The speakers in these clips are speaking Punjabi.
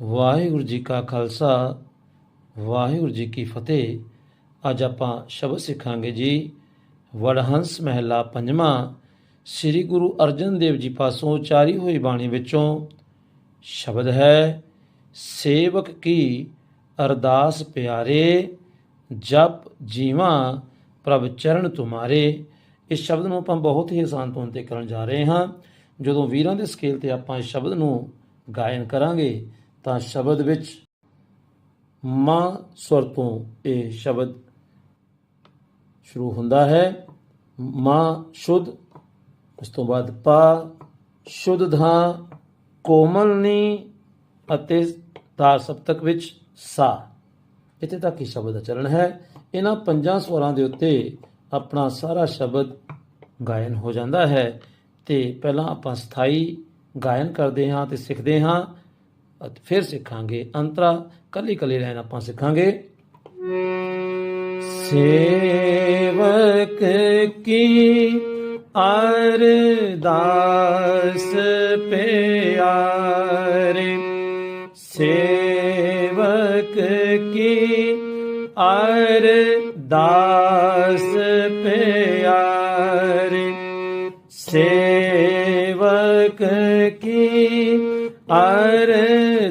ਵਾਹਿਗੁਰੂ ਜੀ ਕਾ ਖਾਲਸਾ, ਵਾਹਿਗੁਰੂ ਜੀ ਕੀ ਫਤਿਹ। ਅੱਜ ਆਪਾਂ ਸ਼ਬਦ ਸਿੱਖਾਂਗੇ ਜੀ ਵਡਹੰਸ ਮਹਿਲਾ ਪੰਜਵਾਂ, ਸ੍ਰੀ ਗੁਰੂ ਅਰਜਨ ਦੇਵ ਜੀ ਪਾਸੋਂ ਉਚਾਰੀ ਹੋਈ ਬਾਣੀ ਵਿੱਚੋਂ ਸ਼ਬਦ ਹੈ, ਸੇਵਕ ਕੀ ਅਰਦਾਸ ਪਿਆਰੇ, ਜਪ ਜੀਵਾਂ ਪ੍ਰਭ ਚਰਨ ਤੁਮਾਰੇ। ਇਸ ਸ਼ਬਦ ਨੂੰ ਆਪਾਂ ਬਹੁਤ ਹੀ ਆਸਾਨ ਤੌਰ ਤੇ ਕਰਨ ਜਾ ਰਹੇ ਹਾਂ। ਜਦੋਂ ਵੀਰਾਂ ਦੇ ਸਕੇਲ ਤੇ ਆਪਾਂ ਇਸ ਸ਼ਬਦ ਨੂੰ ਗਾਇਨ ਕਰਾਂਗੇ ਤਾਂ ਸ਼ਬਦ ਵਿੱਚ ਮਾਂ ਸਵਰ ਤੋਂ ਇਹ ਸ਼ਬਦ ਸ਼ੁਰੂ ਹੁੰਦਾ ਹੈ। ਮਾਂ ਸ਼ੁੱਧ, ਉਸ ਤੋਂ ਬਾਅਦ ਪਾ, ਸ਼ੁੱਧ ਧਾ, ਕੋਮਲ ਨੀ ਅਤੇ ਤਾਰ ਸਪਤਕ ਵਿੱਚ ਸਾ। ਇੱਥੇ ਤੱਕ ਹੀ ਸ਼ਬਦ ਦਾ ਚਲਣ ਹੈ। ਇਹਨਾਂ ਪੰਜਾਂ ਸਵਰਾਂ ਦੇ ਉੱਤੇ ਆਪਣਾ ਸਾਰਾ ਸ਼ਬਦ ਗਾਇਨ ਹੋ ਜਾਂਦਾ ਹੈ ਤੇ ਪਹਿਲਾਂ ਆਪਾਂ ਸਥਾਈ ਗਾਇਨ ਕਰਦੇ ਹਾਂ ਤੇ ਸਿੱਖਦੇ ਹਾਂ। ਅਤੇ ਫਿਰ ਸਿੱਖਾਂਗੇ ਅੰਤਰਾ ਕੱਲੀ ਕੱਲੀ ਲਾਈਨ ਆਪਾਂ ਸਿੱਖਾਂਗੇ ਸੇਵਕ ਕੀ ਅਰਦਾਸ ਪਿਆਰੇ ਸੇਵਕ ਕੀ ਅਰਦਾਸ ਪਿਆਰੇ ਸੇਵਕ ਕੀ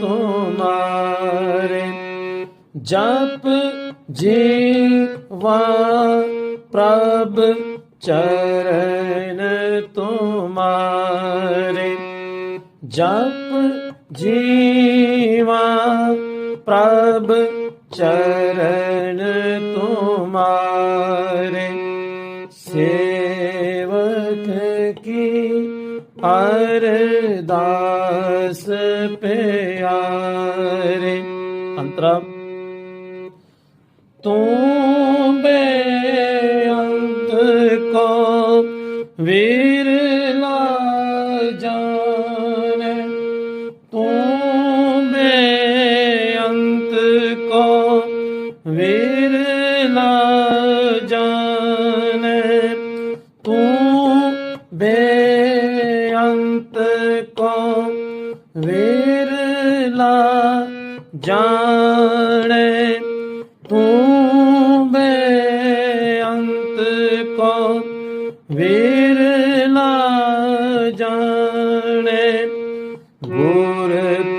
ਤੁਮਾਰੇ ਜਪ ਜੀਵਾ ਪ੍ਰਭ ਚਰਨ ਤੁਮਾਰੇ ਜਪ ਜੀਵਾ ਪ੍ਰਭ ਚਰਨ ਤੁਮਾਰੇ ਸੇਵਕ ਕੀ ਅਰਦਾਸ ਪਿਆਰੇ ਅੰਤਰਾ ਤੂੰ ਬੇਅੰਤ ਕੋ ਵਿਰਲਾ ਜਾਣੈ। ਤੂੰ ਬੇਅੰਤ ਕੋ ਵਿਰਲਾ ਜਾਣੈ। ਤੂੰ ਬੇ जाने तूबे अंत को वीरला जाने गुर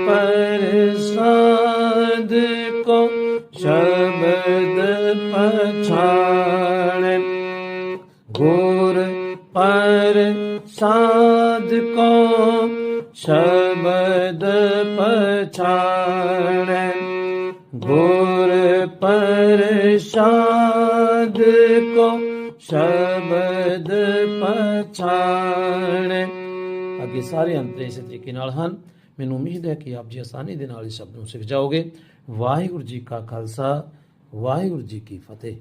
पर साध को शब्द पे गुर ਗੁਰ ਪ੍ਰਸਾਦ ਕੋ ਸ਼ਬਦ ਪਛਾਣੈ। ਗੁਰ ਪ੍ਰਸਾਦ ਕੋ ਸ਼ਬਦ ਪਛਾਣੈ। ਅੱਗੇ ਸਾਰੇ ਅੰਤਰੇ ਇਸੇ ਤਰੀਕੇ ਨਾਲ ਹਨ। ਮੈਨੂੰ ਉਮੀਦ ਹੈ ਕਿ ਆਪ ਜੀ ਆਸਾਨੀ ਦੇ ਨਾਲ ਇਸ ਸ਼ਬਦ ਨੂੰ ਸਿੱਖ ਜਾਓਗੇ। ਵਾਹਿਗੁਰੂ ਜੀ ਕਾ ਖਾਲਸਾ, ਵਾਹਿਗੁਰੂ ਜੀ ਕੀ ਫਤਿਹ।